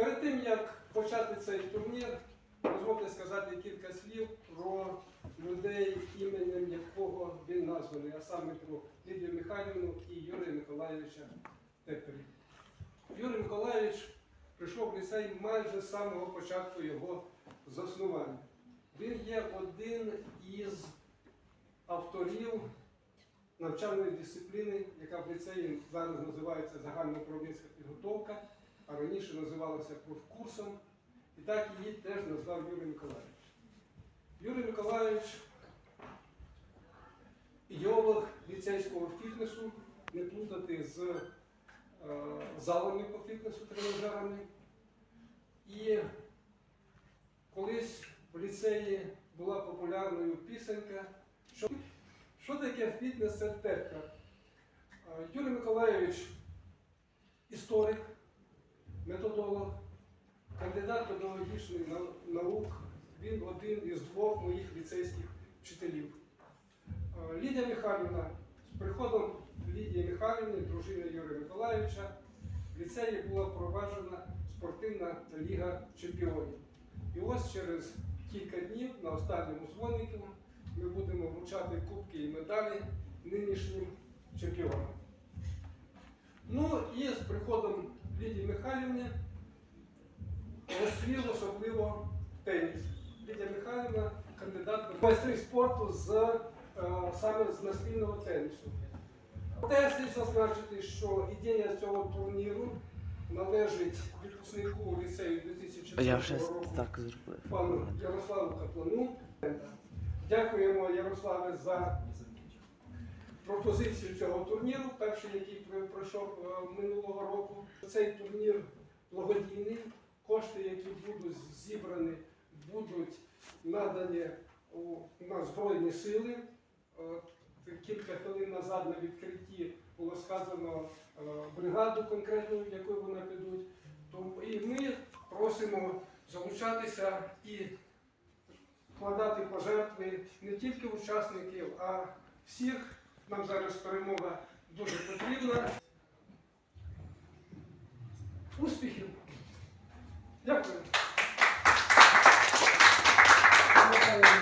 Перед тим як почати цей турнір, дозвольте сказати кілька слів про людей, іменем якого він названий, а саме про Лідію Михайлівну і Юрія Миколаївича Теперів. Юрій Миколаївич прийшов в ліцей майже з самого початку його заснування. Він є один із авторів навчальної дисципліни, яка в ліцеї зараз називається загальноуправлінська підготовка, а раніше називалася профкурсом. І так її теж назвав Юрій Миколаївич. Юрій Миколаївич ідеолог ліцейського фітнесу, не плутати з е, залами по фітнесу тренажерами. І колись в ліцеї була популярною пісенька, що, що таке фітнес це тетка. Е, Юрій Миколаївич історик, кандидат педагогічних нау- наук. Він один із двох моїх ліцейських вчителів. Лідія Михайлівна з приходом Лідії Михайлівни, дружини Юрія Миколаївича, в ліцеї була проваджена спортивна ліга чемпіонів. І ось через кілька днів на останньому дзвонику ми будемо вручати кубки і медалі нинішнім чемпіонам. Ну і з приходом Лідії Михайлівни розсвів особливо теніс. Лідія Михайлівна кандидат майстри спорту з, е, саме з настільного тенісу. Проте слід зазначити, що ідея цього турніру належить випускнику ліцею 2004 року так пану Ярославу Каплану. Дякуємо Ярославе за пропозицію цього турніру, перший, який пройшов е, минулого року. Цей турнір благодійний. Кошти, які будуть зібрані, будуть надані на Збройні сили. Е, Кілька хвилин назад на відкритті було сказано е, бригаду конкретну, в яку вони підуть. І ми просимо залучатися і вкладати пожертви не тільки учасників, а всіх. Нам зараз перемога дуже потрібна. Дякую.